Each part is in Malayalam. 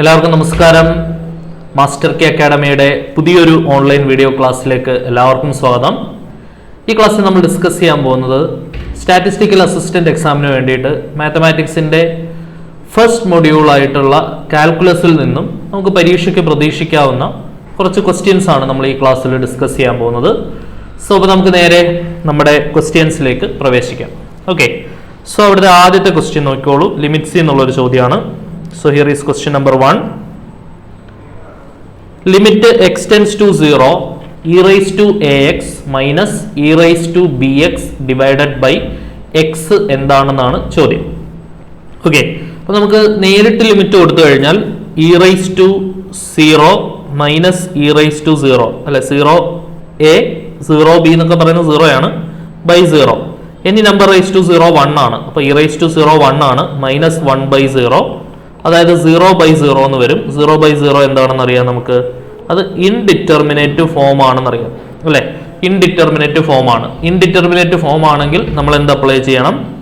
എല്ലാവർക്കും നമസ്കാരം. മാസ്റ്റർ കെ അക്കാഡമിയുടെ പുതിയൊരു ഓൺലൈൻ വീഡിയോ ക്ലാസ്സിലേക്ക് എല്ലാവർക്കും സ്വാഗതം. ഈ ക്ലാസ്സിൽ നമ്മൾ ഡിസ്കസ് ചെയ്യാൻ പോകുന്നത് സ്റ്റാറ്റിസ്റ്റിക്കൽ അസിസ്റ്റന്റ് എക്സാമിന് വേണ്ടിയിട്ട് മാത്തമാറ്റിക്സിന്റെ ഫസ്റ്റ് മൊഡ്യൂൾ ആയിട്ടുള്ള കാൽക്കുലസിൽ നിന്നും നമുക്ക് പരീക്ഷയ്ക്ക് പ്രതീക്ഷിക്കാവുന്ന കുറച്ച് ക്വസ്റ്റ്യൻസ് ആണ് നമ്മൾ ഈ ക്ലാസ്സിൽ ഡിസ്കസ് ചെയ്യാൻ പോകുന്നത്. സോ അപ്പോൾ നമുക്ക് നേരെ നമ്മുടെ ക്വസ്റ്റ്യൻസിലേക്ക് പ്രവേശിക്കാം. ഓക്കെ സോ അവിടുത്തെ ആദ്യത്തെ ക്വസ്റ്റ്യൻ നോക്കിക്കോളൂ. ലിമിറ്റ്സ് എന്നുള്ളൊരു ചോദ്യമാണ്. Here is question number one limit x tends to zero e raise to a x minus e raise to b x divided by x എന്താണെന്നാണ് ചോദ്യം. ഓക്കെ അപ്പൊ നമുക്ക് നേരിട്ട് ലിമിറ്റ് കൊടുത്തു കഴിഞ്ഞാൽ e raise to zero minus e raise to zero അല്ലെ? സീറോ എ സീറോ ബി എന്നൊക്കെ പറയുന്നത് സീറോ ആണ് ബൈ സീറോ എന്നീ number raise to zero one ആണ്. അപ്പൊ e raise to zero one ആണ് മൈനസ് വൺ ബൈ സീറോ അതായത് സീറോ ബൈ സീറോ എന്ന് വരും. സീറോ ബൈ സീറോ എന്താണെന്ന് അറിയാം നമുക്ക്? അത് ഇൻഡിറ്റർമിനേറ്റ് ഫോം ആണെന്ന് അറിയാം. അല്ലെ? ഇൻഡിറ്റർമിനേറ്റ് ഫോം ആണ്. ഇൻഡിറ്റർമിനേറ്റ് ഫോം ആണെങ്കിൽ നമ്മൾ എന്ത് അപ്ലൈ ചെയ്യണം?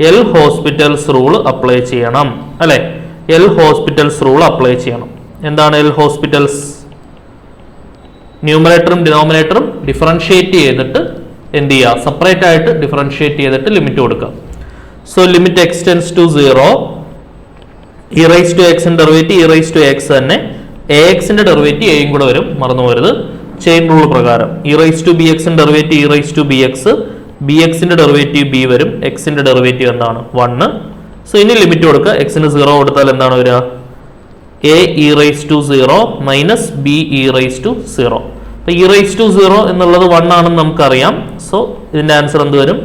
എൽ ഹോസ്പിറ്റൽസ് റൂൾ അപ്ലൈ ചെയ്യണം. അല്ലെ? എൽ ഹോസ്പിറ്റൽസ് റൂൾ അപ്ലൈ ചെയ്യണം. എന്താണ് എൽ ഹോസ്പിറ്റൽസ് ന്യൂമറേറ്ററും ഡിനോമിനേറ്ററും ഡിഫറൻഷിയേറ്റ് ചെയ്തിട്ട് എന്ത് ചെയ്യുക? സെപ്പറേറ്റ് ആയിട്ട് ഡിഫറൻഷിയേറ്റ് ചെയ്തിട്ട് ലിമിറ്റ് കൊടുക്കുക. So limit x tends to zero e raise to എക്സിന്റെ derivative e raise to x തന്നെ എ എക്സിന്റെ ഡെറിവേറ്റീവ് എയും കൂടെ വരും. മറന്നു പോരുത് ചെയിൻ റൂൾ പ്രകാരം ഇ റൈസ് ടു ബി എക്സിന്റെ derivative e raise to b x b എക്സിന്റെ ഡെറിവേറ്റീവ് ബി വരും എക്സിന്റെ ഡെറിവേറ്റീവ് എന്താണ്? വണ്ണ് സോ ഇനി ലിമിറ്റ് കൊടുക്കുക. എക്സിന് സീറോ കൊടുത്താൽ എന്താണ് വരിക? A e raise to zero minus b e raise to zero അപ്പൊ ഇ റൈസ് ടു സീറോ എന്നുള്ളത് വൺ ആണെന്ന് നമുക്കറിയാം. സോ ഇതിന്റെ ആൻസർ എന്ത് വരും?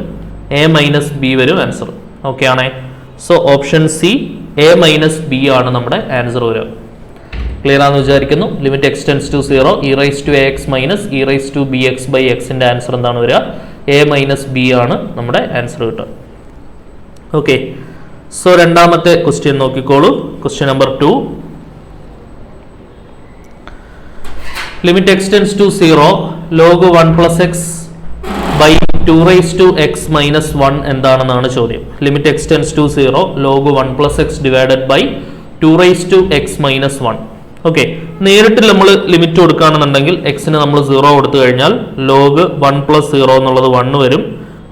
എ മൈനസ് ബി വരും ആൻസർ ഓക്കെ ആണേ. So option C a minus b ആണ് നമ്മുടെ ആൻസർ വരിക. ക്ലിയർ ആണെന്ന് വിചാരിക്കുന്നു? Limit x tends to zero e raise to a x minus e raise to b x by എക്സിന്റെ ആൻസർ എന്താണ് വരിക? എ മൈനസ് ബി ആണ് നമ്മുടെ ആൻസർ കിട്ടുക. ഓക്കെ സോ രണ്ടാമത്തെ ക്വസ്റ്റ്യൻ നോക്കിക്കോളൂ. Question number two limit x tends to zero log one plus x two raise to x minus one എന്താണെന്നാണ് ചോദ്യം. Limit x tends to zero log one plus x divided by two raise to x minus one okay നേരിട്ട് നമ്മൾ ലിമിറ്റ് കൊടുക്കുകയാണെന്നുണ്ടെങ്കിൽ എക്സിന് നമ്മൾ സീറോ കൊടുത്തു കഴിഞ്ഞാൽ ലോഗ് വൺ പ്ലസ് സീറോ എന്നുള്ളത് വൺ വരും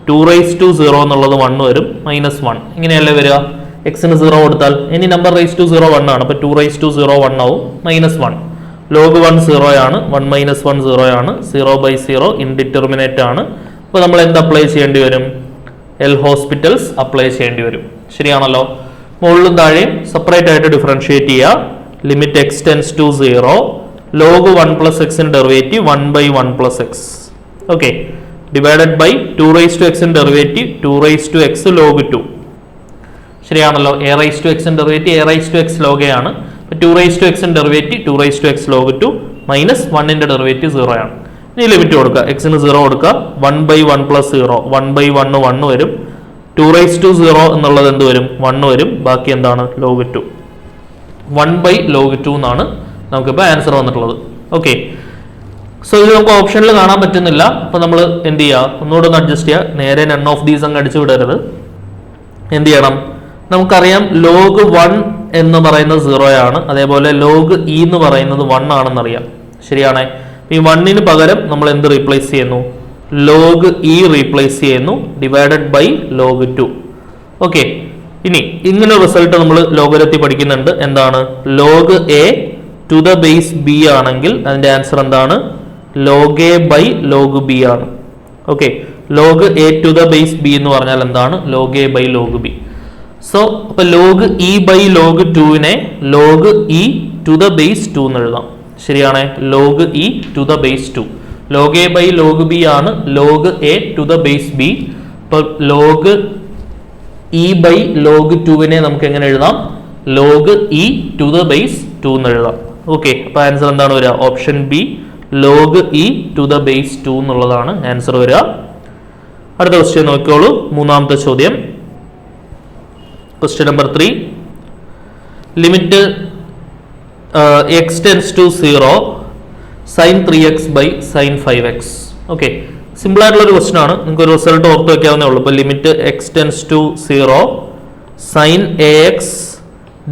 ടു റൈസ് ടു സീറോ എന്നുള്ളത് വൺ വരും മൈനസ് വൺ ഇങ്ങനെയല്ലേ വരിക? എക്സിന് സീറോ കൊടുത്താൽ ഇനി number raise to zero one ആണ് അപ്പോൾ two raise to zero one ആവും minus one log one zero ആണ് വൺ മൈനസ് വൺ സീറോ ആണ് സീറോ ബൈ സീറോ ഇൻഡിറ്റർമിനേറ്റ് ആണ്. അപ്പോൾ നമ്മൾ എന്ത് അപ്ലൈ ചെയ്യേണ്ടി വരും? എൽ ഹോസ്പിറ്റൽസ് അപ്ലൈ ചെയ്യേണ്ടി വരും. ശരിയാണല്ലോ? മുകളിലും താഴെയും സെപ്പറേറ്റ് ആയിട്ട് ഡിഫറൻഷിയേറ്റ് ചെയ്യുക limit x x tends to zero log one plus എക്സിന് derivative one by one plus x okay divided by two raise to എക്സിൻ derivative two raise to x log two ശരിയാണല്ലോ? A raise to എക്സിൻ derivative a raise to x log ആണ്. Two raise to എക്സിൻ derivative two raise to x log two minus വണ്ണിന്റെ ഡെറിവേറ്റീവ് സീറോ ആണ്. ഇനി ലിമിറ്റ് കൊടുക്കുക. എക്സിന് സീറോ കൊടുക്കുക. One by one plus zero one by one one വരും. ടു റൈസ് ടു സീറോ എന്നുള്ളത് എന്ത് വരും? വണ്ണ് വരും. ബാക്കി എന്താണ്? Log two one by log two എന്നാണ് നമുക്കിപ്പോൾ ആൻസർ വന്നിട്ടുള്ളത്. ഓക്കെ സോ ഇത് നമുക്ക് ഓപ്ഷനിൽ കാണാൻ പറ്റുന്നില്ല. അപ്പോൾ നമ്മൾ എന്ത് ചെയ്യുക ഒന്നുകൂടെ ഒന്ന് അഡ്ജസ്റ്റ് ചെയ്യുക നേരെ നൺ ഓഫ് ദീസ് അങ്ങ് അടിച്ചു വിടരുത്. എന്ത് ചെയ്യണം? നമുക്കറിയാം ലോഗ് വൺ എന്ന് പറയുന്നത് സീറോ ആണ് അതേപോലെ ലോഗ് ഇ എന്ന് പറയുന്നത് വൺ ആണെന്നറിയാം. ശരിയാണേ? ഈ വണ്ണിന് പകരം നമ്മൾ എന്ത് റീപ്ലേസ് ചെയ്യുന്നു? ലോഗ് ഇ റീപ്ലേസ് ചെയ്യുന്നു divided by log two okay ഇനി ഇങ്ങനെ റിസൾട്ട് നമ്മൾ ലോകരത്തി പഠിക്കുന്നുണ്ട്. എന്താണ്? Log a to the base b ആണെങ്കിൽ അതിന്റെ ആൻസർ എന്താണ്? Log a by log b ആണ്. Okay log a to the base b എന്ന് പറഞ്ഞാൽ എന്താണ്? Log a by log b so അപ്പൊ log e by log ടുവിനെ log e to the base two എന്ന് എഴുതാം. ശരിയാണ്. Log e to the base two log a by log b ആണ്. Log a to the base b ഇപ്പൊ ലോഗ് ഇ ബൈ ലോഗ് ടുവിനെ നമുക്ക് എങ്ങനെ എഴുതാം? Log e to the base two എന്ന് എഴുതാം. ഓക്കെ അപ്പൊ ആൻസർ എന്താണ് വരിക? Option B log e to the base two എന്നുള്ളതാണ് ആൻസർ വരിക. അടുത്ത ക്വസ്റ്റ്യൻ നോക്കിക്കോളൂ. മൂന്നാമത്തെ ചോദ്യം. Question number three limit x tends to zero sine three x by sine five x okay simple ആയിട്ടുള്ള ഒരു ക്വസ്റ്റൻ ആണ്. നിങ്ങൾക്ക് ഒരു റിസൾട്ട് ഓർത്ത് വെക്കാവുന്നേ ഉള്ളൂ. ഇപ്പോൾ limit to zero sine a x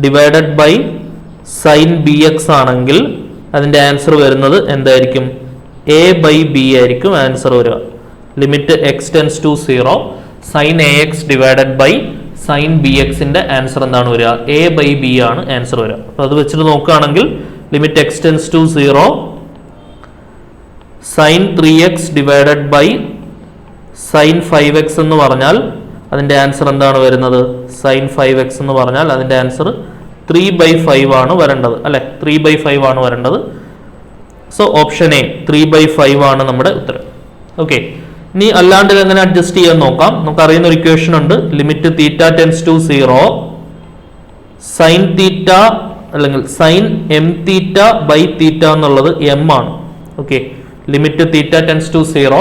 divided by sine b x ആണെങ്കിൽ അതിന്റെ ആൻസർ വരുന്നത് എന്തായിരിക്കും? എ ബൈ ബി ആയിരിക്കും ആൻസർ വരിക. Limit x tends to zero sine a x divided by sine b എക്സിന്റെ ആൻസർ എന്താണ് വരിക? എ ബൈ ബി ആണ് ആൻസർ വരിക. അപ്പോൾ അത് വെച്ചിട്ട് നോക്കുകയാണെങ്കിൽ limit x tends to zero sine three x divided by sine five x എന്ന് പറഞ്ഞാൽ അതിന്റെ ആൻസർ എന്താണ് വരുന്നത്? സൈൻ ഫൈവ് എക്സ് എന്ന് പറഞ്ഞാൽ അതിന്റെ ആൻസർ ത്രീ ബൈ ഫൈവ് ആണ് വരേണ്ടത്. അല്ലെ? ത്രീ ബൈ ഫൈവ് ആണ് വരേണ്ടത്. So option A three by five ആണ് നമ്മുടെ ഉത്തരം. ഓക്കെ ഇനി അല്ലാണ്ട് എങ്ങനെ അഡ്ജസ്റ്റ് ചെയ്യാൻ നോക്കാം? നമുക്ക് അറിയുന്ന ഒരു ഇക്വേഷൻ ഉണ്ട്. Limit theta tends to zero sine theta അല്ലെങ്കിൽ sine m theta by theta എന്നുള്ളത് എം ആണ്. Okay limit theta tends to zero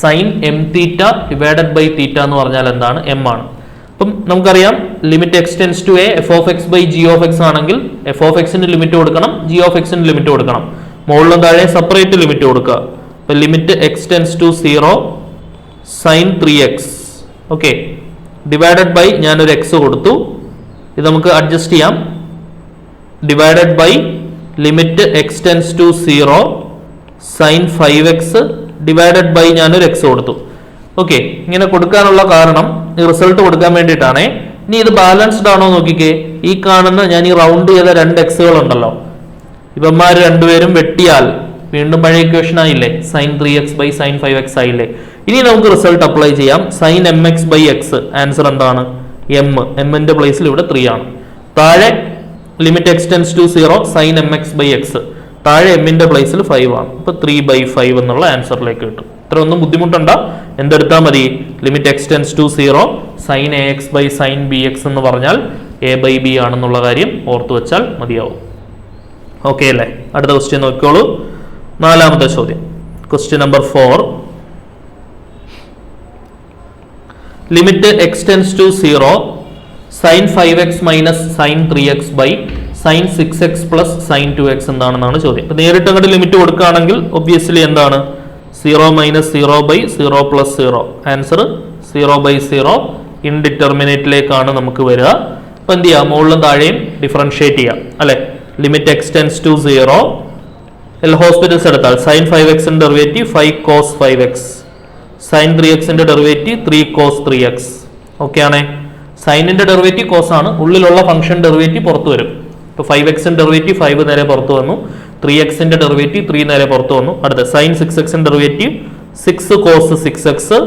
sine m theta divided by theta എന്ന് പറഞ്ഞാൽ എന്താണ്? എം ആണ്. അപ്പം നമുക്കറിയാം limit x tends to a f of x by g of x ആണെങ്കിൽ എഫ് ഓഫ് എക്സിന് ലിമിറ്റ് കൊടുക്കണം ജി ഓഫ് എക്സിന് ലിമിറ്റ് കൊടുക്കണം. മുകളിലും താഴെ സെപ്പറേറ്റ് ലിമിറ്റ് കൊടുക്കുക. അപ്പം limit x tends to zero sine three x okay divided by ഞാനൊരു എക്സ് കൊടുത്തു. ഇത് നമുക്ക് അഡ്ജസ്റ്റ് ചെയ്യാം. Divided by limit x tends to zero sine five x divided by ഞാനൊരു എക്സ് കൊടുത്തു. ഓക്കെ ഇങ്ങനെ കൊടുക്കാനുള്ള കാരണം ഈ റിസൾട്ട് കൊടുക്കാൻ വേണ്ടിയിട്ടാണേ. ഇനി ഇത് ബാലൻസ്ഡ് ആണോ നോക്കിക്കേ. ഈ കാണുന്ന ഞാൻ ഈ റൗണ്ട് ചെയ്ത രണ്ട് എക്സുകൾ ഉണ്ടല്ലോ ഇവന്മാർ രണ്ടുപേരും വെട്ടിയാൽ വീണ്ടും പഴയ ഇക്വേഷൻ ആയില്ലേ? Sine three x by sine five x ആയില്ലേ? ഇനി നമുക്ക് റിസൾട്ട് അപ്ലൈ ചെയ്യാം. Sine m x by x answer എന്താണ് എം എമ്മിന്റെ പ്ലേസിൽ ഇവിടെ ത്രീ ആണ്. താഴെ limit x tends to zero sine m x by x താഴെ എമ്മിന്റെ പ്ലേസിൽ ഫൈവ് ആണ്. അപ്പൊ ത്രീ ബൈ ഫൈവ് എന്നുള്ള ആൻസറിലേക്ക് കിട്ടും. ഇത്ര ഒന്നും ബുദ്ധിമുട്ടുണ്ട. എന്തെടുത്താൽ മതി? Limit x tends to zero sine a x by sine b x എന്ന് പറഞ്ഞാൽ എ ബൈ ബി ആണെന്നുള്ള കാര്യം ഓർത്തു വെച്ചാൽ മതിയാവും. ഓക്കെ അല്ലേ? അടുത്ത ക്വസ്റ്റ്യൻ നോക്കിക്കോളൂ. നാലാമത്തെ ചോദ്യം. Question number four limit x tends to zero sine five x minus sine three x by sine six x plus sine two x എന്താണെന്നാണ് ചോദ്യം. ഇപ്പൊ നേരിട്ട് അങ്ങോട്ട് ലിമിറ്റ് കൊടുക്കുകയാണെങ്കിൽ ഒബ്വിയസ്ലി എന്താണ്? Zero minus zero by zero plus zero answer zero by zero ഇൻഡിറ്റർമിനേറ്റിലേക്കാണ് നമുക്ക് വരിക. അപ്പൊ എന്ത് ചെയ്യാം? മുകളിലും താഴെയും ഡിഫറൻഷിയേറ്റ് ചെയ്യാം. അല്ലെ? Limit x tends to zero L hospital's എടുത്താൽ സൈൻ ഫൈവ് എക്സിന്റെ derivative five cos five x sine three എക്സിന്റെ derivative three cos three x okay ആണേ? സൈനിന്റെ ഡെറിവേറ്റീവ് കോസ് ആണ്. ഉള്ളിലുള്ള ഫംഗ്ഷൻ ഡെറിവേറ്റീവ് പുറത്തു വരും. ഇപ്പൊ ഫൈവ് എക്സിന്റെ ഡെറിവേറ്റീവ് ഫൈവ് നേരെ പുറത്തു വന്നു. ത്രീ എക്സിന്റെ ഡെറിവേറ്റീവ് ത്രീ നേരെ പുറത്തു വന്നു. അടുത്ത സൈൻ സിക്സ് എക്സിന്റെ derivative six cos six x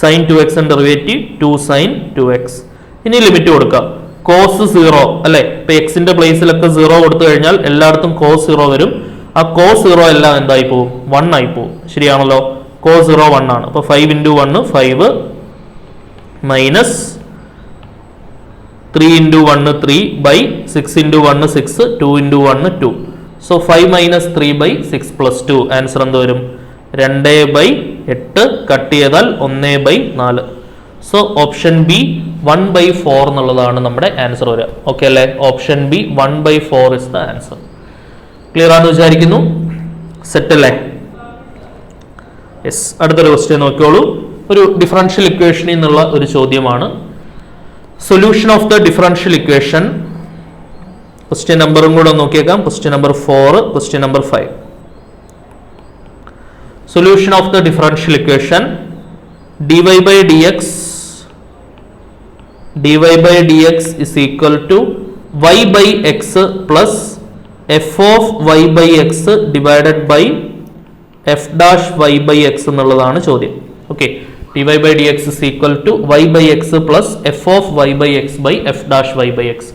sine two എക്സിന്റെ derivative two sine two x ഇനി ലിമിറ്റ് കൊടുക്കുക കോസ് സീറോ അല്ലെ? ഇപ്പൊ എക്സിന്റെ പ്ലേസിലൊക്കെ സീറോ കൊടുത്തു കഴിഞ്ഞാൽ എല്ലായിടത്തും കോസ് സീറോ വരും. ആ കോസ് സീറോ എല്ലാം എന്തായി പോവും? വൺ ആയി പോവും. ശരിയാണല്ലോ? കോസ് സീറോ വൺ ആണ്. അപ്പോൾ five into one five minus three into one three by six into one six two into one two so five minus three by six plus two answer എന്ത് വരും? രണ്ട് ബൈ എട്ട് കട്ട് ചെയ്താൽ ഒന്ന് ബൈ നാല്. So option B one by four എന്നുള്ളതാണ് നമ്മുടെ ആൻസർ വരിക. ഓക്കെ അല്ലേ? Option B one by four is the answer clear ആണെന്ന് വിചാരിക്കുന്നു? സെറ്റ് അല്ലേ? യെസ് അടുത്തൊരു ക്വസ്റ്റ്യൻ നോക്കിയോളൂ ഒരു ഡിഫറൻഷ്യൽ ഇക്വേഷനിൽ നിന്നുള്ള ഒരു ചോദ്യമാണ്. Solution of the differential equation question നമ്പറും കൂടെ നോക്കിയേക്കാം. Question number four question number five solution of the differential equation dy by dx dy by dx is equal to y by x plus f of y by x divided by f dash y by x എന്നുള്ളതാണ് ചോദ്യം. Okay d y by d x is equal to y by x plus f of y by x by f dash y by x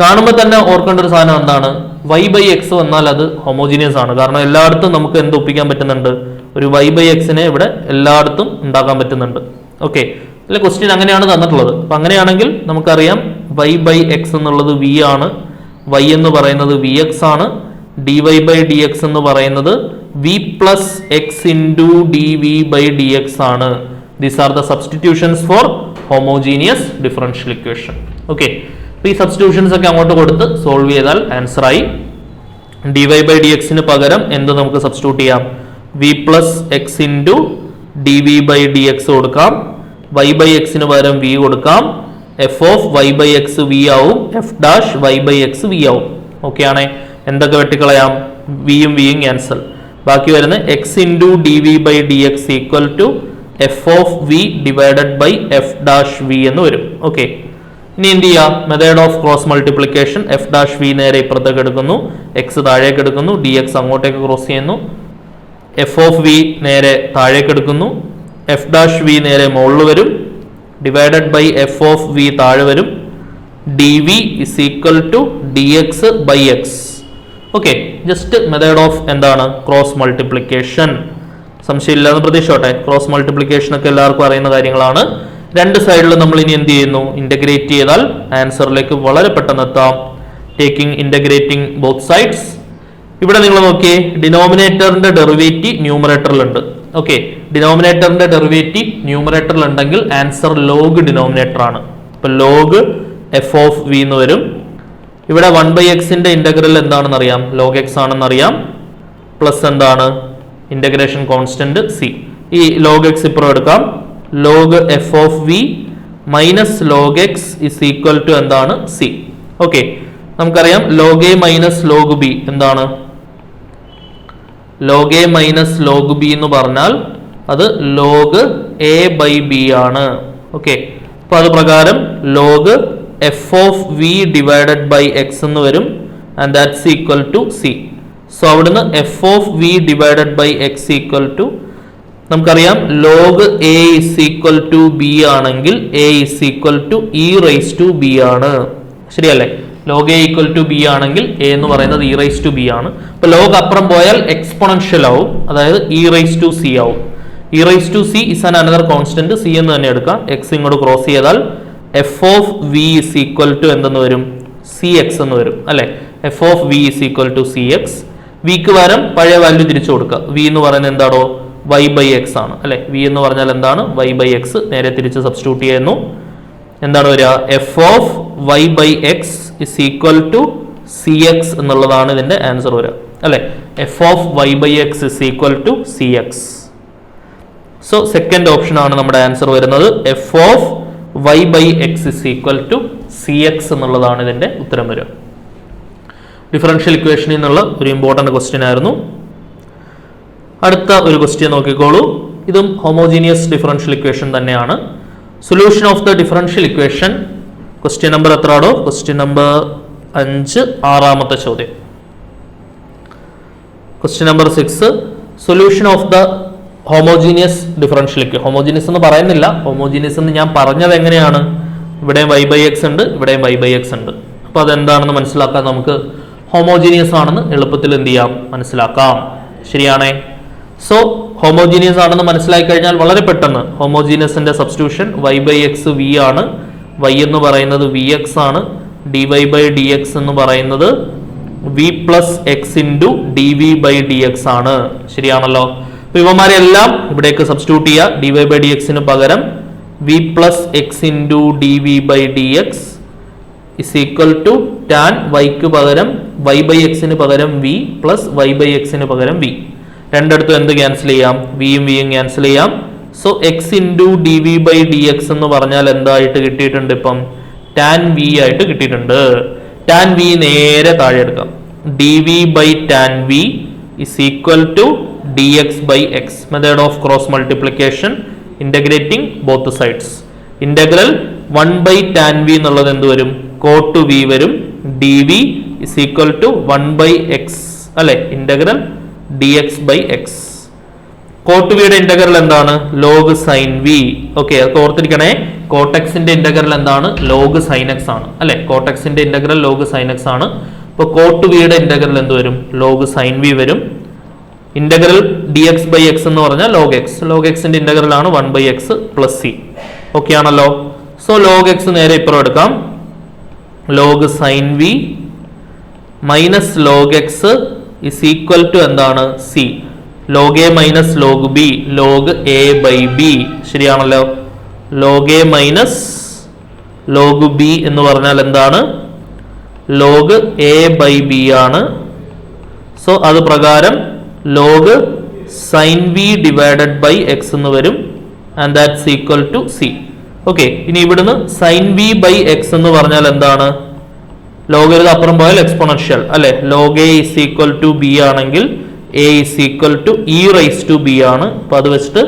കാണുമ്പോൾ തന്നെ ഓർക്കേണ്ട ഒരു സാധനം എന്താണ്? വൈ ബൈ എക്സ് വന്നാൽ അത് ഹോമോജീനിയസ് ആണ്. കാരണം എല്ലായിടത്തും നമുക്ക് എന്ത് ഒപ്പിക്കാൻ പറ്റുന്നുണ്ട്? ഒരു വൈ ബൈ എക്സിനെ ഇവിടെ എല്ലായിടത്തും ഉണ്ടാക്കാൻ പറ്റുന്നുണ്ട്. ഓക്കെ അല്ലെ ക്വസ്റ്റ്യൻ അങ്ങനെയാണ് തന്നിട്ടുള്ളത്. അപ്പം അങ്ങനെയാണെങ്കിൽ നമുക്കറിയാം വൈ ബൈ എക്സ് എന്നുള്ളത് വി ആണ്. വൈ എന്ന് പറയുന്നത് വി എക്സ് ആണ്. D y by d x എന്ന് പറയുന്നത് v plus x into d v by d x ആണ്. These are the substitutions for homogeneous differential equation okay അപ്പോൾ ഈ സബ്സ്റ്റിറ്റ്യൂഷൻസ് ഒക്കെ അങ്ങോട്ട് കൊടുത്ത് സോൾവ് ചെയ്താൽ ആൻസർ ആയി. ഡി വൈ ബൈ ഡി എക്സിന് പകരം എന്ത് നമുക്ക് സബ്സ്റ്റിറ്റ്യൂട്ട് ചെയ്യാം? V plus x into d v by d x കൊടുക്കാം വൈ ബൈ എക്സിന് പകരം വി കൊടുക്കാം. F of y by x v ആവും. F dash y by x v ആവും. ഓക്കെ ആണേ. എന്തൊക്കെ വെട്ടിക്കളയാം? വിയും വിയും ക്യാൻസൽ ബാക്കി വരുന്ന x into d v by d x equal to f of v divided by f dash v എന്ന് വരും. ഓക്കെ ഇനി എന്ത് ചെയ്യാം? Method of cross multiplication f dash v നേരെ ഇപ്പുറത്തേക്ക് എടുക്കുന്നു. എക്സ് താഴേക്ക് എടുക്കുന്നു. ഡി എക്സ് അങ്ങോട്ടേക്ക് ക്രോസ് ചെയ്യുന്നു. എഫ് ഓഫ് വി നേരെ താഴേക്ക് എടുക്കുന്നു. എഫ് ഡാഷ് വി നേരെ മുകളിൽ വരും. Divided by f of v താഴെ വരും. D v is equal to d x by x okay just method of എന്താണ്? ക്രോസ് മൾട്ടിപ്ലിക്കേഷൻ സംശയമില്ലാന്ന് പ്രതീക്ഷോട്ടെ ക്രോസ് മൾട്ടിപ്ലിക്കേഷൻ ഒക്കെ എല്ലാവർക്കും അറിയുന്ന കാര്യങ്ങളാണ്. രണ്ട് സൈഡിലും നമ്മൾ ഇനി എന്ത് ചെയ്യുന്നു? ഇന്റഗ്രേറ്റ് ചെയ്താൽ ആൻസറിലേക്ക് വളരെ പെട്ടെന്ന് എത്താം. ടേക്കിംഗ് ഇന്റഗ്രേറ്റിംഗ് ബോത്ത് സൈഡ്സ് ഇവിടെ നിങ്ങൾ നോക്കിയേ ഡിനോമിനേറ്ററിന്റെ ഡെറിവേറ്റീവ് ന്യൂമറേറ്ററിലുണ്ട് ഓക്കെ ഡിനോമിനേറ്ററിന്റെ ഡെറിവേറ്റീവ് ന്യൂമറേറ്ററിൽ ഉണ്ടെങ്കിൽ ആൻസർ ലോഗ് ഡിനോമിനേറ്റർ ആണ്. ഇപ്പൊ ലോഗ് എഫ് ഓഫ് വി എന്ന് വരും. ഇവിടെ വൺ ബൈ എക്സിന്റെ ഇന്റഗ്രൽ എന്താണെന്ന് അറിയാം ലോഗ് എക്സ് ആണെന്ന് അറിയാം പ്ലസ് എന്താണ്? ഇന്റഗ്രേഷൻ കോൺസ്റ്റന്റ് സി ഈ ലോഗ് എക്സ് ഇപ്പുറം എടുക്കാം. Log f of v minus log x is equal to എന്താണ്? സി ഓക്കെ നമുക്കറിയാം log a minus log b എന്താണ്? Log a minus log b എന്ന് പറഞ്ഞാൽ അത് ലോഗ് എ ബൈ ബി ആണ്. ഓക്കെ അപ്പൊ അത് പ്രകാരം log f of v divided by x എന്ന് വരും and that's equal to c so അവിടുന്ന് f of v divided by x equal to നമുക്കറിയാം log a is equal to b ആണെങ്കിൽ a is equal to e raise to b ആണ്. ശരിയല്ലേ? Log a equal to b ആണെങ്കിൽ എ എന്ന് പറയുന്നത് ഇ റൈസ് ടു ബി ആണ്. അപ്പൊ ലോഗ് അപ്പുറം പോയാൽ എക്സ്പൊണൻഷ്യൽ ആവും അതായത് ഇ റൈസ് ടു സി ആവും. E raise to c is an another constant c എന്ന് തന്നെ എടുക്കാം. എക്സ് ഇങ്ങോട്ട് ക്രോസ് ചെയ്താൽ f of v is equal to എന്തെന്ന് വരും? സി എക്സ് എന്ന് വരും അല്ലെ? F of v is equal to c x വിക്ക് പകരം പഴയ വാല്യൂ തിരിച്ചു കൊടുക്കുക. വി എന്ന് പറയുന്നത് എന്താണോ വൈ ബൈ എക്സ് ആണ് അല്ലെ? വി എന്ന് പറഞ്ഞാൽ എന്താണ്? വൈ ബൈ എക്സ് നേരെ തിരിച്ച് സബ്സ്റ്റിറ്റ്യൂട്ട് ചെയ്യുന്നു. എന്താണ് വരിക? F of y by x is equal to c x എന്നുള്ളതാണ് ഇതിന്റെ ആൻസർ വരിക അല്ലെ? F of y by x is equal to c x so second option ആണ് നമ്മുടെ ആൻസർ വരുന്നത്. F of y by x is equal to c x എന്നുള്ളതാണ് ഇതിന്റെ ഉത്തരം വരിക. ഡിഫറൻഷ്യൽ ഇക്വേഷനിൽ നിന്നുള്ള ഒരു ഇമ്പോർട്ടന്റ് ക്വസ്റ്റ്യൻ ആയിരുന്നു. അടുത്ത ഒരു ക്വസ്റ്റ്യൻ നോക്കിക്കോളൂ. ഇതും ഹോമോജീനിയസ് ഡിഫറൻഷ്യൽ ഇക്വേഷൻ തന്നെയാണ്. Solution of the differential equation question number എത്രയാണോ? ക്വസ്റ്റ്യൻ നമ്പർ അഞ്ച് ആറാമത്തെ ചോദ്യം. Question number six solution of the homogeneous differential equation homogeneous എന്ന് പറയുന്നില്ല. ഹോമോജീനിയസ് എന്ന് ഞാൻ പറഞ്ഞത് എങ്ങനെയാണ്? ഇവിടെയും വൈ ബൈ എക്സ് ഉണ്ട് ഇവിടെയും വൈ ബൈ എക്സ് ഉണ്ട്. അപ്പോൾ അതെന്താണെന്ന് മനസ്സിലാക്കാൻ നമുക്ക് ഹോമോജീനിയസ് ആണെന്ന് എളുപ്പത്തിൽ എന്ത് ചെയ്യാം? മനസ്സിലാക്കാം. ശരിയാണേ? സോ ഹോമോജീനിയസ് ആണെന്ന് മനസ്സിലാക്കി കഴിഞ്ഞാൽ വളരെ പെട്ടെന്ന് ഹോമോജീനിയസിന്റെ substitution y by x v ആണ്. വൈ എന്ന് പറയുന്നത് വി എക്സ് ആണ്. D y by d x എന്ന് പറയുന്നത് v plus x into d v by d x ആണ്. ശരിയാണല്ലോ? അപ്പൊ ഇവന്മാരെല്ലാം ഇവിടേക്ക് സബ്സ്റ്റിറ്റ്യൂട്ട് ചെയ്യുക ഡി വൈ ബൈ ഡി എക്സിന് പകരം v plus x into d v by d x is equal to tan വൈക്ക് പകരം വൈ ബൈ എക്സിന് പകരം വി പ്ലസ് വൈ ബൈ എക്സിന് പകരം വി രണ്ടിടത്തും എന്ത് ക്യാൻസൽ ചെയ്യാം? വിയും വിയും ക്യാൻസൽ ചെയ്യാം. So x into d v by d x എന്ന് പറഞ്ഞാൽ എന്തായിട്ട് കിട്ടിയിട്ടുണ്ട് ഇപ്പം? ടാൻ വി ആയിട്ട് കിട്ടിയിട്ടുണ്ട്. ടാൻ വി നേരെ താഴെ എടുക്കാം. D v by tan v is equal to d x by x method of cross multiplication integrating both sides integral one by tan v എന്നുള്ളത് എന്ത് വരും? കോട്ട് വി വരും. D v is equal to one by x അല്ലെ? Integral d x by x cot വിയുടെ ഇന്റഗ്രൽ എന്താണ്? ലോഗ് സൈൻ വി ഓക്കെ അത് ഓർത്തിരിക്കണേ. കോട്ടക്സിന്റെ ഇന്റഗ്രൽ എന്താണ്? ലോഗ് സൈൻ എക്സ് ആണ്. അല്ലെ? കോട്ടക്സിന്റെ ഇന്റഗ്രൽ ലോഗ് സൈൻ എക്സ് ആണ്. ഇപ്പൊ കോട്ട് വിയുടെ ഇന്റഗ്രൽ എന്ത് വരും? ലോഗ് സൈൻ വി വരും. Integral d x by x എന്ന് പറഞ്ഞാൽ ലോഗ് എക്സ് ലോഗ് എക്സിന്റെ ഇന്റഗ്രൽ ആണ് one by x plus c okay ആണല്ലോ? സോ ലോഗ് എക്സ് നേരെ ഇപ്പുറം എടുക്കാം. Log sine v minus log x is equal to എന്താണ്? C log a minus log b log a by b ശരിയാണല്ലോ? Log a minus log b എന്ന് പറഞ്ഞാൽ എന്താണ്? ലോഗ് എ ബൈ ബി ആണ്. സോ അത് പ്രകാരം log sine v divided by x എന്ന് വരും and that's equal to c okay ഇനി ഇവിടുന്ന് സൈൻ വി ബൈ എക്സ് എന്ന് പറഞ്ഞാൽ എന്താണ്? ലോഗരുത് അപ്പുറം പോയാൽ എക്സ്പോണൻഷ്യൽ അല്ലെ? Log a is equal to b ആണെങ്കിൽ a is equal to e raise to b ആണ്. അപ്പൊ അത് വെച്ചിട്ട്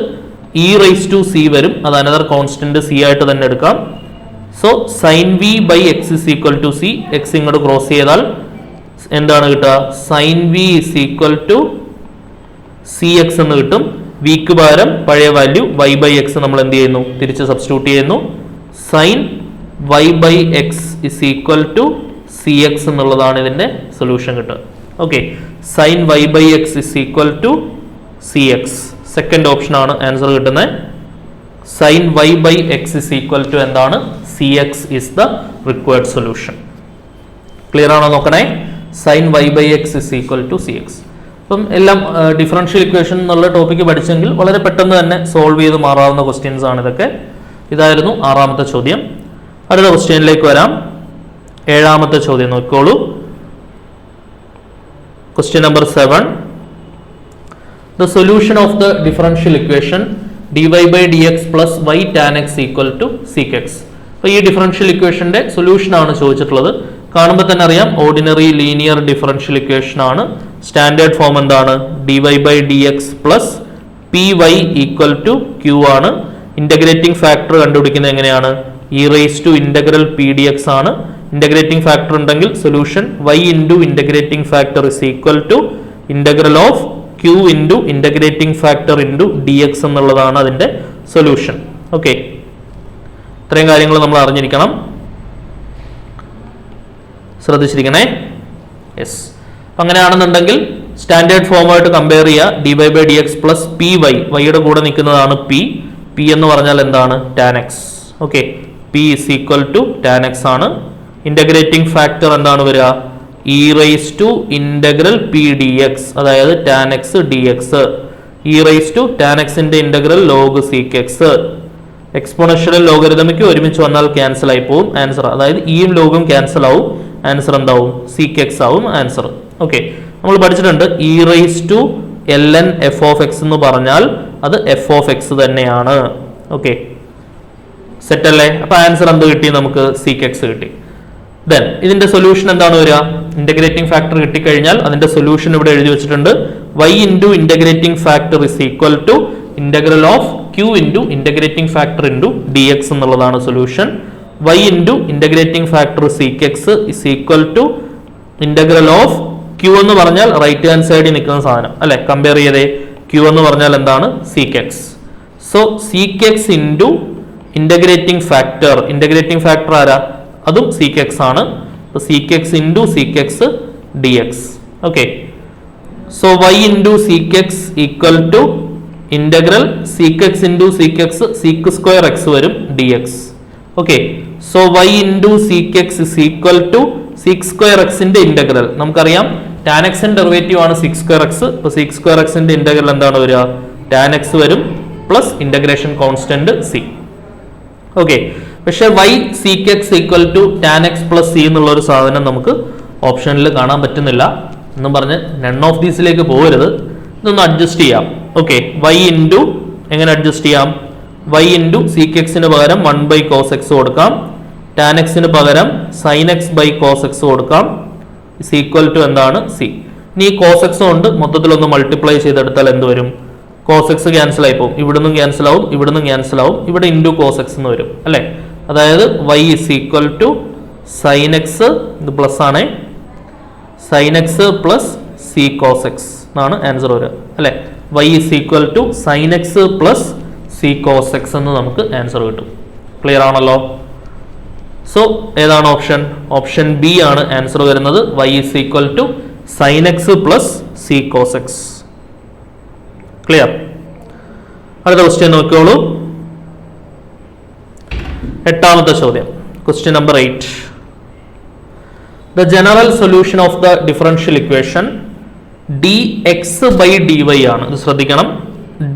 ഇ റൈസ് ടു സി വരും. അത് അനദർ കോൺസ്റ്റന്റ് സി ആയിട്ട് തന്നെ എടുക്കാം. So sine v by x is equal to c x ഇങ്ങോട്ട് ക്രോസ് ചെയ്താൽ എന്താണ് കിട്ടുക? Sine v is equal to c x എന്ന് കിട്ടും. വിക്ക് പകരം പഴയ വാല്യൂ വൈ ബൈ എക്സ് നമ്മൾ എന്ത് ചെയ്യുന്നു? തിരിച്ച് സബ്സ്റ്റിറ്റ്യൂട്ട് ചെയ്യുന്നു. Sine y by x is equal to C x എന്നുള്ളതാണ് ഇതിന്റെ സൊല്യൂഷൻ കിട്ടുക. Okay sine y by x is equal to C x second option ആണ് ആൻസർ കിട്ടുന്നത് sine y by x is equal to എന്താണ്? C x is the required solution clear ആണോ നോക്കണേ? Sine y by x is equal to C x അപ്പം എല്ലാം ഡിഫറൻഷ്യൽ ഇക്വേഷൻ എന്നുള്ള ടോപ്പിക്ക് പഠിച്ചെങ്കിൽ വളരെ പെട്ടെന്ന് തന്നെ സോൾവ് ചെയ്ത് മാറാവുന്ന ക്വസ്റ്റ്യൻസ് ആണ് ഇതൊക്കെ. ഇതായിരുന്നു ആറാമത്തെ ചോദ്യം. അടുത്ത ക്വസ്റ്റ്യനിലേക്ക് വരാം. ഏഴാമത്തെ ചോദ്യം നോക്കിക്കോളൂ. Question number seven the solution of the differential equation d y by d x plus y tan x equal to sec x അപ്പോൾ ഈ ഡിഫറൻഷ്യൽ ഇക്വേഷന്റെ സൊല്യൂഷൻ ആണ് ചോദിച്ചിട്ടുള്ളത്. കാണുമ്പോൾ തന്നെ അറിയാം ഓർഡിനറി ലീനിയർ ഡിഫറൻഷ്യൽ ഇക്വേഷൻ ആണ്. സ്റ്റാൻഡേർഡ് ഫോം എന്താണ്? D y by d x plus p y equal to q ആണ്. ഇന്റഗ്രേറ്റിംഗ് ഫാക്ടർ കണ്ടുപിടിക്കുന്നത് എങ്ങനെയാണ്? E raise to integral p d x ആണ്. ഇന്റഗ്രേറ്റിംഗ് ഫാക്ടർ ഉണ്ടെങ്കിൽ solution y into integrating factor is equal to integral of q into integrating factor into d x എന്നുള്ളതാണ് അതിന്റെ സൊല്യൂഷൻ ഓക്കെ ഇത്രയും കാര്യങ്ങൾ നമ്മൾ അറിഞ്ഞിരിക്കണം. ശ്രദ്ധിച്ചിരിക്കണേ? യെസ് അങ്ങനെയാണെന്നുണ്ടെങ്കിൽ സ്റ്റാൻഡേർഡ് ഫോമായിട്ട് കമ്പയർ ചെയ്യുക. D y by d x plus p y വൈയുടെ കൂടെ നിൽക്കുന്നതാണ് പി പി എന്ന് പറഞ്ഞാൽ എന്താണ്? Tan x okay p is equal to tan x ആണ്. ഇന്റഗ്രേറ്റിംഗ് ഫാക്ടർ എന്താണ് വരിക? E raise to integral p d x അതായത് tan x d x e raise to tan എക്സിന്റെ ഇന്റഗ്രൽ ലോഗ് സീക്ക് എക്സ് എക്സ്പോണൻഷ്യലും ലോഗരിതമിക്ക് ഒരുമിച്ച് വന്നാൽ ക്യാൻസൽ ആയി പോകും ആൻസർ അതായത് ഇയും ലോഗും ക്യാൻസൽ ആവും. ആൻസർ എന്താവും? സീക്ക് എക്സ് ആവും. ആൻസർ ഓക്കെ നമ്മൾ പഠിച്ചിട്ടുണ്ട് e raise to l n f of x എന്ന് പറഞ്ഞാൽ അത് എഫ് ഓഫ് എക്സ് തന്നെയാണ്. ഓക്കെ സെറ്റ് അല്ലേ? അപ്പൊ ആൻസർ എന്ത് കിട്ടി നമുക്ക്? സീക്ക് എക്സ് കിട്ടി. ദെൻ ഇതിന്റെ സൊല്യൂഷൻ എന്താണ് വരിക? ഇന്റഗ്രേറ്റിംഗ് ഫാക്ടർ കിട്ടിക്കഴിഞ്ഞാൽ അതിന്റെ സൊല്യൂഷൻ ഇവിടെ എഴുതി വെച്ചിട്ടുണ്ട്. Y into integrating factor is equal to integral of q into integrating factor into d x എന്നുള്ളതാണ് solution y into integrating factor sec x is equal to integral of q എന്ന് പറഞ്ഞാൽ റൈറ്റ് ഹാൻഡ് സൈഡിൽ നിൽക്കുന്ന സാധനം. അല്ലെ? കമ്പയർ ചെയ്തേ ക്യൂ എന്ന് പറഞ്ഞാൽ എന്താണ്? Sec x so sec x into integrating factor integrating factor ആരാ? അതും സീക്കെക്സ് ആണ്. Sec x into sec x d x okay so y into sec x equal to integral sec x into sec x sec square x വരും d x okay so y into sec x is equal to sec square എക്സിന്റെ ഇന്റഗ്രൽ നമുക്കറിയാം ടാൻ എക്സിന്റെ ഡെറിവേറ്റീവ് ആണ് സിക്സ് സ്ക്വയർ എക്സ് അപ്പൊ സിക്സ് സ്ക്വയർ എക്സിന്റെ ഇന്റഗ്രൽ എന്താണ് വരിക? ടാൻ എക്സ് വരും plus integration constant c okay പക്ഷെ y sec x equal to tan x plus c എന്നുള്ള ഒരു സാധനം നമുക്ക് ഓപ്ഷനിൽ കാണാൻ പറ്റുന്നില്ല. എന്നും പറഞ്ഞ് നൺ ഓഫ് ദീസിലേക്ക് പോകരുത്. ഇതൊന്ന് അഡ്ജസ്റ്റ് ചെയ്യാം. ഓക്കെ വൈ ഇന്റു എങ്ങനെ അഡ്ജസ്റ്റ് ചെയ്യാം? വൈ ഇന്റു സീക്ക് എക്സിന് പകരം വൺ ബൈ കോസ് എക്സ് കൊടുക്കാം. ടാൻ എക്സിന് പകരം sine x by cos x കൊടുക്കാം. ഇസ് ഈക്വൽ ടു എന്താണ് സി ഇനി ഈ കോസ് എക്സ് കൊണ്ട് മൊത്തത്തിലൊന്ന് മൾട്ടിപ്ലൈ ചെയ്തെടുത്താൽ എന്ത് വരും? കോസ് എക്സ് ക്യാൻസൽ ആയി പോകും. ഇവിടുന്ന് ക്യാൻസൽ ആവും ഇവിടുന്ന് ക്യാൻസൽ ആവും. ഇവിടെ ഇന്റു കോസ് എക്സ് എന്ന് വരും അല്ലേ? അതായത് y is equal to sine x ഇത് പ്ലസ് ആണ്. Sine x plus c cos x എന്നാണ് ആൻസർ വരിക അല്ലേ? Y is equal to sine x plus c cos x എന്ന് നമുക്ക് ആൻസർ കിട്ടും. ക്ലിയർ ആണല്ലോ? സോ ഏതാണ് ഓപ്ഷൻ ഓപ്ഷൻ ബി ആണ് ആൻസർ വരുന്നത്. Y is equal to sine x plus c cos x clear അടുത്ത ക്വസ്റ്റ്യൻ നോക്കിയോളൂ എട്ടാമത്തെ ചോദ്യം. Question number eight the general solution of the differential equation d x by d y ആണ്. ഇത് ശ്രദ്ധിക്കണം.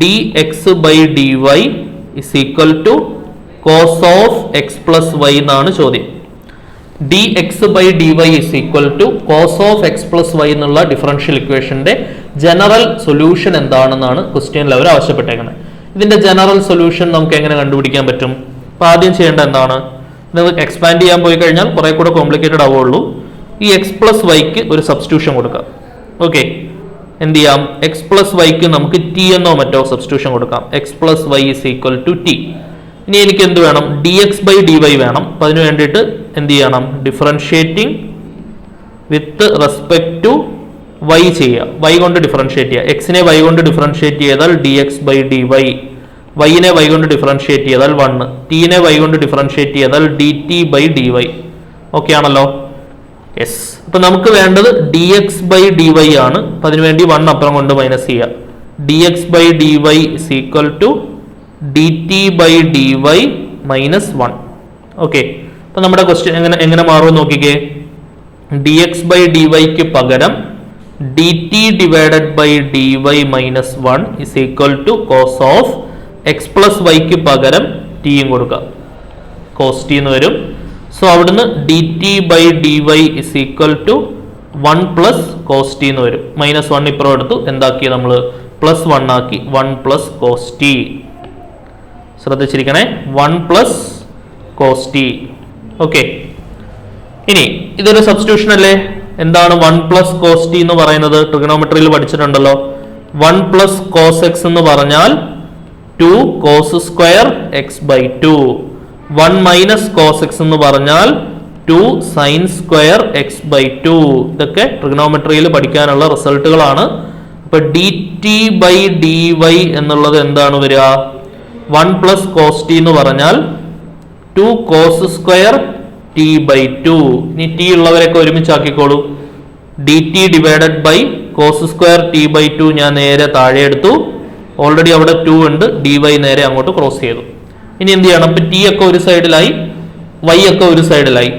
D x by d y is equal to cos of x plus y എന്നാണ് ചോദ്യം. D x by d y is equal to cos of x plus y എന്നുള്ള ഡിഫറൻഷ്യൽ ഇക്വേഷന്റെ ജനറൽ സൊല്യൂഷൻ എന്താണെന്നാണ് ക്വസ്റ്റ്യനിൽ അവർ ആവശ്യപ്പെട്ടേക്കുന്നത്. ഇതിന്റെ ജനറൽ സൊല്യൂഷൻ നമുക്ക് എങ്ങനെ കണ്ടുപിടിക്കാൻ പറ്റും? അപ്പൊ ആദ്യം ചെയ്യേണ്ട എന്താണ്? ഇത് എക്സ്പാൻഡ് ചെയ്യാൻ പോയി കഴിഞ്ഞാൽ കുറെ കൂടെ കോംപ്ലിക്കേറ്റഡ് ആവുള്ളൂ ഈ എക്സ് പ്ലസ് വൈക്ക് ഒരു സബ്സ്റ്റിറ്റ്യൂഷൻ കൊടുക്കാം. ഓക്കെ എന്ത് ചെയ്യാം? എക്സ് പ്ലസ് വൈക്ക് നമുക്ക് ടി എന്നോ മറ്റോ സബ്സ്റ്റിറ്റ്യൂഷൻ കൊടുക്കാം. X plus y is equal to t ഇനി എനിക്ക് എന്ത് വേണം? D x by d y വേണം. അപ്പം അതിന് വേണ്ടിയിട്ട് എന്ത് ചെയ്യണം? Differentiating with respect to y ചെയ്യുക. വൈ കൊണ്ട് ഡിഫറൻഷ്യേറ്റ് ചെയ്യുക. എക്സിനെ വൈ കൊണ്ട് ഡിഫറൻഷ്യേറ്റ് ചെയ്താൽ d x by d y വൈനെ y കൊണ്ട് ഡിഫറൻഷ്യേറ്റ് ചെയ്താൽ വണ്ണ് ടീനെ വൈ കൊണ്ട് ഡിഫറൻഷ്യേറ്റ് ചെയ്താൽ d t by d y okay ആണല്ലോ? യെസ് അപ്പൊ നമുക്ക് വേണ്ടത് d x by d y ആണ്. അപ്പൊ അതിനുവേണ്ടി വൺ അപ്പുറം കൊണ്ട് മൈനസ് ചെയ്യുക. D x by d y equal to d t by d y minus one okay നമ്മുടെ ക്വസ്റ്റ്യൻ എങ്ങനെ എങ്ങനെ മാറുമെന്ന് നോക്കിക്കേ. ഡി എക്സ് ബൈ ഡി വൈക്ക് പകരം d t divided by d y minus one is equal to cos of x plus വൈക്ക് പകരം ടിയും കൊടുക്കുക. കോസ് ടി എന്ന് വരും. സോ അവിടുന്ന് d t by d y is equal to one plus cos t എന്ന് വരും. മൈനസ് വൺ ഇപ്പുറം എടുത്തു. എന്താക്കി നമ്മൾ പ്ലസ് വൺ ആക്കി. One plus cos t ശ്രദ്ധിച്ചിരിക്കണേ. One plus cos t okay ഇനി ഇതൊരു സബ്സ്റ്റിറ്റ്യൂഷൻ അല്ലേ? എന്താണ് വൺ പ്ലസ് കോസ് ടി എന്ന് പറയുന്നത്? ട്രിഗണോമെട്രിയിൽ പഠിച്ചിട്ടുണ്ടല്ലോ. വൺ പ്ലസ് കോസ് എക്സ് എന്ന് പറഞ്ഞാൽ two cos square x by two one minus cos x എന്ന് പറഞ്ഞാൽ two sine square x by two ഇതൊക്കെ ട്രിഗണോമെട്രിയിൽ പഠിക്കാനുള്ള റിസൾട്ടുകളാണ് അപ്പൊ d t by d y എന്നുള്ളത് എന്താണ് വരിക? വൺ പ്ലസ് കോസ് ടി എന്ന് പറഞ്ഞാൽ two cos square t by two. ഇനി ടി ഉള്ളവരൊക്കെ ഒരുമിച്ചാക്കിക്കോളൂ d t divided by cos square t by two ഞാൻ നേരെ താഴെ എടുത്തു. ഓൾറെഡി അവിടെ ടു ഉണ്ട്. ഡി വൈ നേരെ അങ്ങോട്ട് ക്രോസ് ചെയ്തു. ഇനി എന്ത് ചെയ്യണം? ഇപ്പൊ ടി ഒക്കെ ഒരു സൈഡിലായി വൈ ഒക്കെ ഒരു സൈഡിലായി.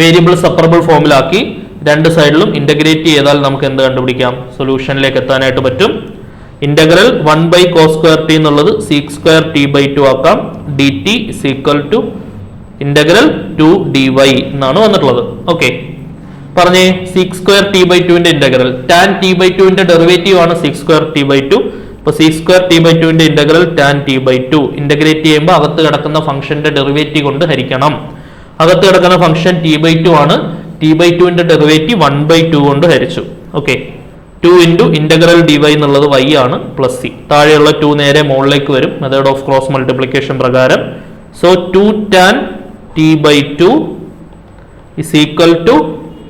വേരിയബിൾ സെപ്പറബിൾ ഫോമിലാക്കി രണ്ട് സൈഡിലും ഇന്റഗ്രേറ്റ് ചെയ്താൽ നമുക്ക് എന്ത് കണ്ടുപിടിക്കാം? സൊല്യൂഷനിലേക്ക് എത്താനായിട്ട് പറ്റും. Integral one by cos square t എന്നുള്ളത് sec square t by two ആക്കാം. D t is equal to integral two d y എന്നാണ് വന്നിട്ടുള്ളത്. ഓക്കെ പറഞ്ഞേ സിക്സ് സ്ക്വയർ ടി ബൈ ടുവിന്റെ ഇന്റഗ്രൽ ടാൻ ടി ബൈ ടുവിന്റെ ഡെറിവേറ്റീവ് ആണ് sec square t by two അപ്പൊ സിക്സ് സ്ക്വയർ ടി ബൈ ടുവിന്റെ integral tan t by two integrate ചെയ്യുമ്പോൾ അകത്ത് കിടക്കുന്ന ഫംഗ്ഷന്റെ ഡെറിവേറ്റീവ് കൊണ്ട് ഹരിക്കണം. അകത്ത് കിടക്കുന്ന ഫംഗ്ഷൻ ടി ബൈ ടു ആണ്. ടി ബൈ ടുവിന്റെ ഡെറിവേറ്റീവ് വൺ ബൈ ടു കൊണ്ട് ഹരിച്ചു. Okay two into integral d y എന്നുള്ളത് വൈ ആണ് പ്ലസ് സി താഴെയുള്ള ടു നേരെ മുകളിലേക്ക് വരും. മെത്തേഡ് ഓഫ് ക്രോസ് മൾട്ടിപ്ലിക്കേഷൻ പ്രകാരം. So two tan t by two is equal to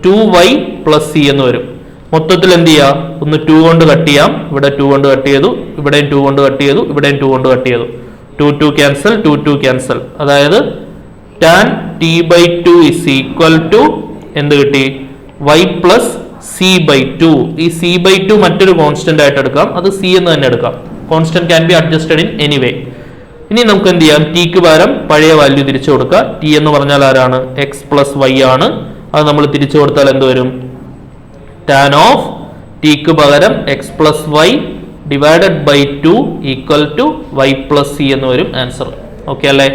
two y plus c എന്ന് വരും. മൊത്തത്തിൽ എന്ത് ചെയ്യാം? ഒന്ന് ടു കൊണ്ട് കട്ട് ചെയ്യാം. ഇവിടെ ടു കൊണ്ട് കട്ട് ചെയ്തു. ഇവിടെയും ടു കൊണ്ട് കട്ട് ചെയ്തു. ഇവിടെയും ടു കൊണ്ട് കട്ട് ചെയ്തു. Two two cancel two two cancel അതായത് tan t by two is equal to എന്ത് കിട്ടി? Y plus c by two ഈ സി ബൈ ടു മറ്റൊരു കോൺസ്റ്റന്റ് ആയിട്ട് എടുക്കാം. അത് സി എന്ന് തന്നെ എടുക്കാം. Constant can be adjusted in any way ഇനി നമുക്ക് എന്ത് ചെയ്യാം? ടിക്ക് പകരം പഴയ വാല്യൂ തിരിച്ചു കൊടുക്കുക ടി എന്ന് പറഞ്ഞാൽ ആരാണ്? എക്സ് പ്ലസ് വൈ ആണ്. അത് നമ്മൾ തിരിച്ചു കൊടുത്താൽ എന്ത് വരും? ടാൻ ഓഫ് ടിക്ക് പകരം x plus y divided by two equal to y plus c എന്ന് വരും ആൻസർ ഓക്കെ അല്ലേ?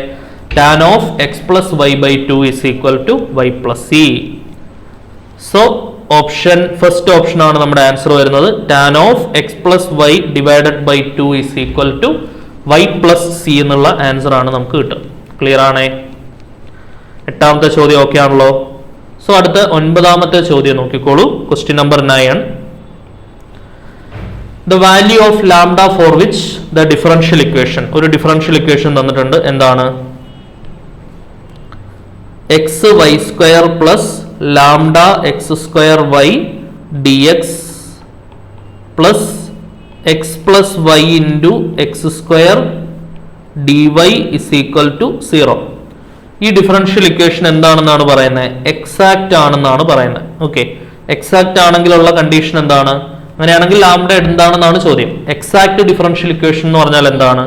Tan of x plus y by two is equal to y plus c so option first option ആണ് നമ്മുടെ ആൻസർ വരുന്നത്. Tan of x plus y divided by two is equal to y plus c എന്നുള്ള ആൻസർ ആണ് നമുക്ക് കിട്ടുക. ക്ലിയർ ആണേ? എട്ടാമത്തെ ചോദ്യം ഓക്കെ ആണല്ലോ. സോ അടുത്ത ഒൻപതാമത്തെ ചോദ്യം നോക്കിക്കോളൂ. Question number nine the value of lambda for which the differential equation ഒരു ഡിഫറൻഷ്യൽ ഇക്വേഷൻ തന്നിട്ടുണ്ട്. എന്താണ്? X y square plus lambda x square y d x plus x plus y into x square d y is equal to zero. ഈ ഡിഫറൻഷ്യൽ ഇക്വേഷൻ എന്താണെന്നാണ് പറയുന്നത്? എക്സാക്റ്റ് ആണെന്നാണ് പറയുന്നത്. ഓക്കെ എക്സാക്റ്റ് ആണെങ്കിലുള്ള കണ്ടീഷൻ എന്താണ്? അങ്ങനെയാണെങ്കിൽ ലാംഡ എന്താണെന്നാണ് ചോദ്യം. എക്സാക്ട് ഡിഫറൻഷ്യൽ ഇക്വേഷൻ എന്ന് പറഞ്ഞാൽ എന്താണ്?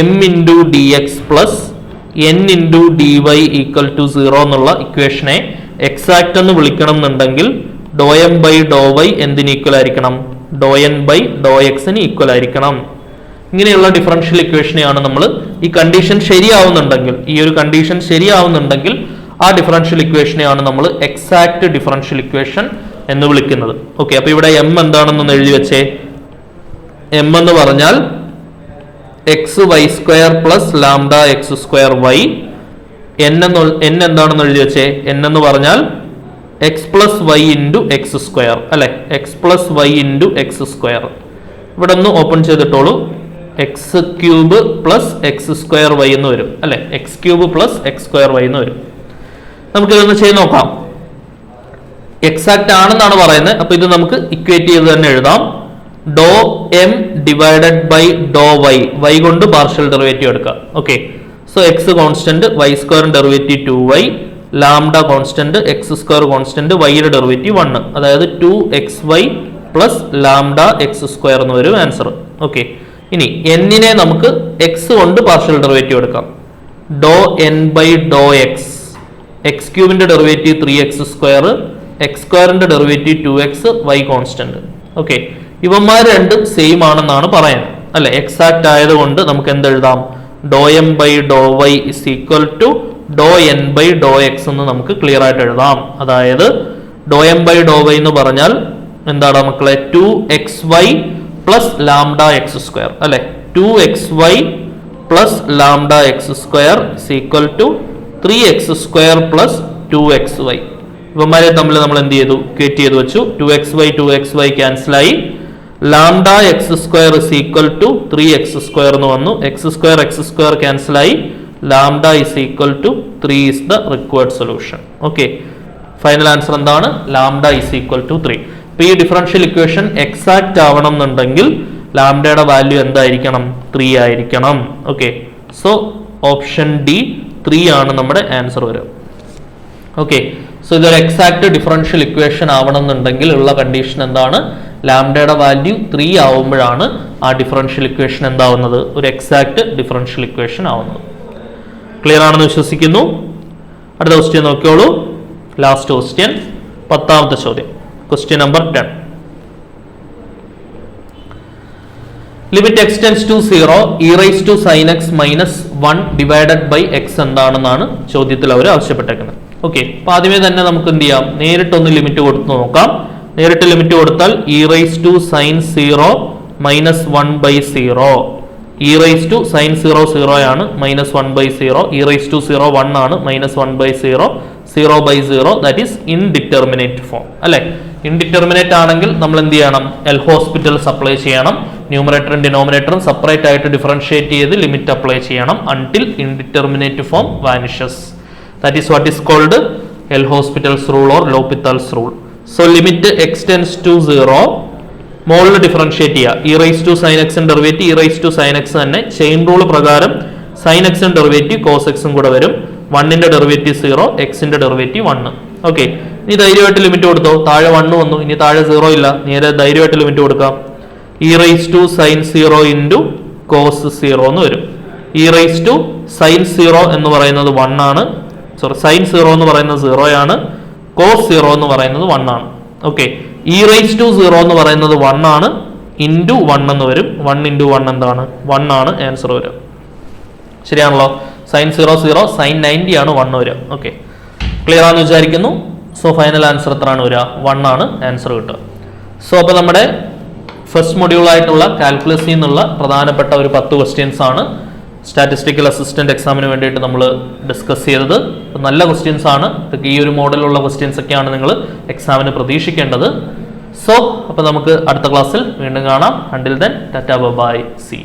M into d x plus N into d y equal to zero എന്നുള്ള ഇക്വേഷനെ എക്സാക്ട് എന്ന് വിളിക്കണം എന്നുണ്ടെങ്കിൽ ഡോ എം ബൈ ഡോ വൈ എന്തിന് ഈക്വൽ ആയിരിക്കണം? ഡോ എൻ ബൈ ഡോ എക്സിന് ഈക്വൽ ആയിരിക്കണം. ഇങ്ങനെയുള്ള ഡിഫറൻഷ്യൽ ഇക്വേഷനെയാണ് നമ്മൾ ഈ കണ്ടീഷൻ ശരിയാവുന്നുണ്ടെങ്കിൽ ഈ ഒരു കണ്ടീഷൻ ശരിയാവുന്നുണ്ടെങ്കിൽ ആ ഡിഫറൻഷ്യൽ ഇക്വേഷനെയാണ് നമ്മൾ എക്സാക്ട് ഡിഫറൻഷ്യൽ ഇക്വേഷൻ എന്ന് വിളിക്കുന്നത്. ഓക്കെ അപ്പൊ ഇവിടെ എം എന്താണെന്നൊന്ന് എഴുതി വെച്ചേ. എം എന്ന് പറഞ്ഞാൽ x y square plus lambda x square y N N എന്താണെന്ന് എഴുതി വെച്ചേ? എൻ എന്ന് പറഞ്ഞാൽ x plus y into x square അല്ലെ? X plus y into x square ഇവിടെ ഒന്ന് open ചെയ്തിട്ടോളൂ. X cube plus x square y എന്ന് വരും. അല്ലെ? X cube plus x square y എന്ന് വരും. നമുക്കിതൊന്ന് ചെയ്ത് നോക്കാം. എക്സാക്ട് ആണെന്നാണ് പറയുന്നത്. അപ്പൊ ഇത് നമുക്ക് ഇക്വേറ്റ് ചെയ്ത് തന്നെ എഴുതാം. ഡോ എം ഡിവൈഡഡ് ബൈ ഡോ വൈ വൈ കൊണ്ട് പാർഷ്യൽ ഡെറിവേറ്റീവ് എടുക്കാം okay so x constant y square derivative two y lambda constant x square constant വൈയുടെ ഡെറിവേറ്റീവ് വണ് അതായത് two x y plus lambda x square എന്ന് വരും ആൻസർ ഓക്കെ ഇനി എന്നിനെ നമുക്ക് എക്സ് കൊണ്ട് പാർഷ്യൽ ഡെറിവേറ്റീവ് എടുക്കാം. ഡോ എൻ ബൈ ഡോ x x ക്യൂബിന്റെ derivative three x square x സ്ക്വയറിന്റെ derivative two x y constant okay ഇവന്മാർ രണ്ടും സെയിം ആണെന്നാണ് പറയുന്നത്. അല്ലെ? എക്സാക്ട് ആയതുകൊണ്ട് നമുക്ക് എന്ത് എഴുതാം ഡോ എം ബൈ ഡോ വൈ ഇസ് ഈക്വൽ ടു ഡോ എൻ ബൈ ഡോ എക്സ് എന്ന് നമുക്ക് ക്ലിയർ ആയിട്ട് എഴുതാം. അതായത് ഡോ എം ബൈ ഡോ വൈ എന്ന് പറഞ്ഞാൽ എന്താണ് മക്കളെ? Two x y plus lambda x square അല്ലെ? Two x y plus lambda x square equal to three x square plus two x y ഇവന്മാരെ തമ്മിൽ നമ്മൾ എന്ത് ചെയ്തു? ക്രിയേറ്റ് ചെയ്ത് വെച്ചു. Two x y two x y ക്യാൻസലായി lambda x square is equal to three x square എന്ന് വന്നു. X square x square ക്യാൻസലായി lambda is equal to three is the required solution okay final answer എന്താണ്? Lambda is equal to three ഇപ്പൊ ഈ ഡിഫറൻഷ്യൽ ഇക്വേഷൻ എക്സാക്റ്റ് ആവണം എന്നുണ്ടെങ്കിൽ ലാംഡയുടെ വാല്യൂ എന്തായിരിക്കണം? ത്രീ ആയിരിക്കണം. Okay so option D three ആണ് നമ്മുടെ ആൻസർ വരുക. ഓക്കെ സോ ഇതൊരു എക്സാക്ട് ഡിഫറൻഷ്യൽ ഇക്വേഷൻ ആവണം എന്നുണ്ടെങ്കിൽ ഉള്ള കണ്ടീഷൻ എന്താണ്? ലാംഡയുടെ വാല്യൂ ത്രീ ആവുമ്പോഴാണ് ആ ഡിഫറൻഷ്യൽ ഇക്വേഷൻ എന്താവുന്നത്? ഒരു എക്സാക്ട് ഡിഫറൻഷ്യൽ ഇക്വേഷൻ ആവുന്നത്. ക്ലിയർ ആണെന്ന് വിശ്വസിക്കുന്നു? അടുത്ത ക്വസ്റ്റ്യൻ നോക്കിയോളൂ ലാസ്റ്റ് ക്വസ്റ്റ്യൻ പത്താമത്തെ ചോദ്യം. Question number ten limit x tends to zero e raise to sine x minus one divided by x എന്താണെന്നാണ് ചോദ്യത്തിൽ അവർ ആവശ്യപ്പെട്ടേക്കുന്നത്. ഓക്കെ അപ്പൊ ആദ്യമേ തന്നെ നമുക്ക് എന്ത് ചെയ്യാം? നേരിട്ടൊന്ന് ലിമിറ്റ് കൊടുത്ത് നോക്കാം. നേരിട്ട് ലിമിറ്റ് കൊടുത്താൽ e raise to sine zero minus one by zero e raise to sine zero zero ആണ് minus one by zero e raise to zero one ആണ് minus one by zero zero by zero that is indeterminate form അല്ലെ? ഇൻഡിറ്റർമിനേറ്റ് ആണെങ്കിൽ നമ്മൾ എന്ത് ചെയ്യണം? എൽ ഹോസ്പിറ്റൽ സപ്ലൈ ചെയ്യണം. ന്യൂമറേറ്ററും ഡിനോമിനേറ്ററും സെപ്പറേറ്റ് ആയിട്ട് ഡിഫറൻഷിയേറ്റ് ചെയ്ത് ലിമിറ്റ് അപ്ലൈ ചെയ്യണം until indeterminate form vanishes that is what is called Hospital's rule or L'Hopital's rule so limit x tends to zero മോളിൽ ഡിഫറൻഷിയേറ്റ് ചെയ്യുക e raise to sine x derivative e raise to sine x തന്നെ. ചെയിൻ റൂൾ പ്രകാരം സൈൻ എക്സും ഡെറിവേറ്റീവ് കോസ് എക്സും കൂടെ വരും. വണ്ണിന്റെ ഡെറിവേറ്റീവ് സീറോ എക്സിന്റെ ഡെറിവേറ്റീവ് വണ്ണ് ഓക്കെ ഇനി ധൈര്യമായിട്ട് ലിമിറ്റ് കൊടുത്തോ? താഴെ വണ്ണ് വന്നു. ഇനി താഴെ സീറോ ഇല്ല. നേരെ ധൈര്യമായിട്ട് ലിമിറ്റ് കൊടുക്കാം. E raise to sine zero into cos zero എന്ന് വരും. E raise to sine zero എന്ന് പറയുന്നത് വൺ ആണ്. സോറി സൈൻ സീറോ എന്ന് പറയുന്നത് ആണ്. കോസ് സീറോ എന്ന് പറയുന്നത് വൺ ആണ്. Okay e raise to zero എന്ന് പറയുന്നത് വൺ ആണ്. ഇന്റു വൺ എന്ന് വരും. വൺ ഇന്റു വൺ എന്താണ്? വൺ ആണ് ആൻസർ വരിക. ശരിയാണല്ലോ? Sine zero zero sine ninety ആണ് വൺ വരിക. ഓക്കെ ക്ലിയർ ആണെന്ന് വിചാരിക്കുന്നു? സോ ഫൈനൽ ആൻസർ എത്രയാണ് വരിക? വൺ ആണ് ആൻസർ കിട്ടുക. സോ അപ്പോൾ നമ്മുടെ ഫസ്റ്റ് മൊഡ്യൂളായിട്ടുള്ള കാൽക്കുലസിൽ നിന്നുള്ള പ്രധാനപ്പെട്ട ഒരു പത്ത് ക്വസ്റ്റ്യൻസ് ആണ്. സ്റ്റാറ്റിസ്റ്റിക്കൽ അസിസ്റ്റന്റ് എക്സാമിന് വേണ്ടിയിട്ട് നമ്മൾ ഡിസ്കസ് ചെയ്തത്. നല്ല ക്വസ്റ്റ്യൻസ് ആണ്. ഇതൊക്കെ ഈ ഒരു മോഡലുള്ള ക്വസ്റ്റ്യൻസ് ഒക്കെയാണ് നിങ്ങൾ എക്സാമിന് പ്രതീക്ഷിക്കേണ്ടത്. സോ അപ്പോൾ നമുക്ക് അടുത്ത ക്ലാസ്സിൽ വീണ്ടും കാണാം. Until then tata bye see